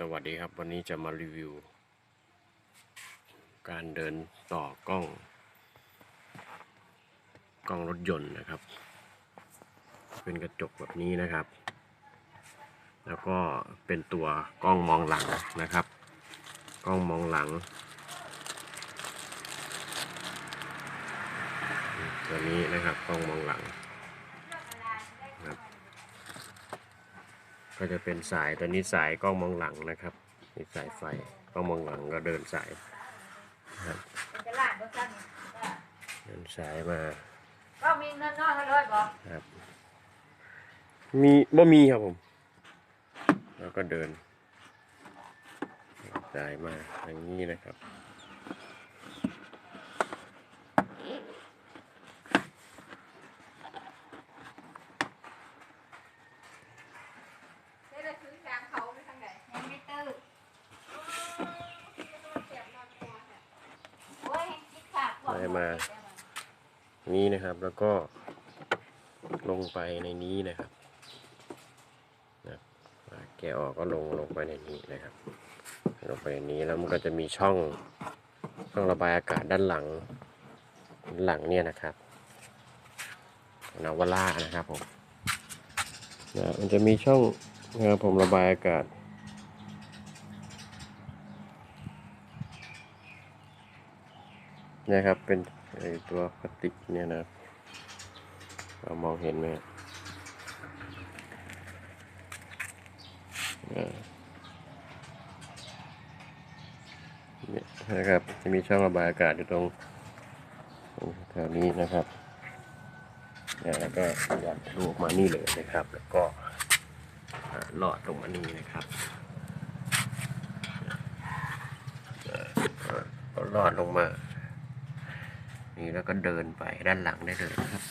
สวัสดีครับ วันนี้จะมารีวิว การเดินต่อกล้อง กล้องรถยนต์นะครับ เป็นกระจกแบบนี้นะครับ แล้วก็เป็นตัวกล้องมองหลังนะครับ กล้องมองหลัง ตัวนี้นะครับกล้องมองหลังครับ ก็จะเป็นสายตัวนี้สายกล้องมองหลังนะครับมีสายไฟกล้องมองหลังก็เดินสายนะครับเป็นตลาดบ่ซั่นนี่เดินสายมาก็มีเงินน้อยให้ร้อยบ่ครับมีบ่มีครับผม แล้วก็เดินสายมาอย่างนี้นะครับ ได้ได้ซื้อยางเขาไปทางไหนยังไม่ตื้อโอ้ยคิด ได้มานี้นะครับ แล้วก็ลงไปในนี้นะครับนะแกะออกก็ลงลงไปในนี้นะครับ ลงไปในนี้แล้วมันก็จะมีช่องช่องระบายอากาศด้านหลังด้านหลังเนี่ยนะครับนาวาร่านะครับผมนะมันจะมีช่องนะครับผมระบายอากาศ นี่ยครับ เป็นไอตัวพลาสติกเนี่ยนะครับเรามองเห็นไหมเนี่ยนะครับ จะมีช่องระบายอากาศอยู่ตรงแถวนี้นะครับแล้วก็ยัดลูกมานี่เลยนะครับ แล้วก็หลอดลงมานี่นะครับก็หลอดลงมา นี่แล้วก็เดินไปด้านหลังได้เลยนะครับ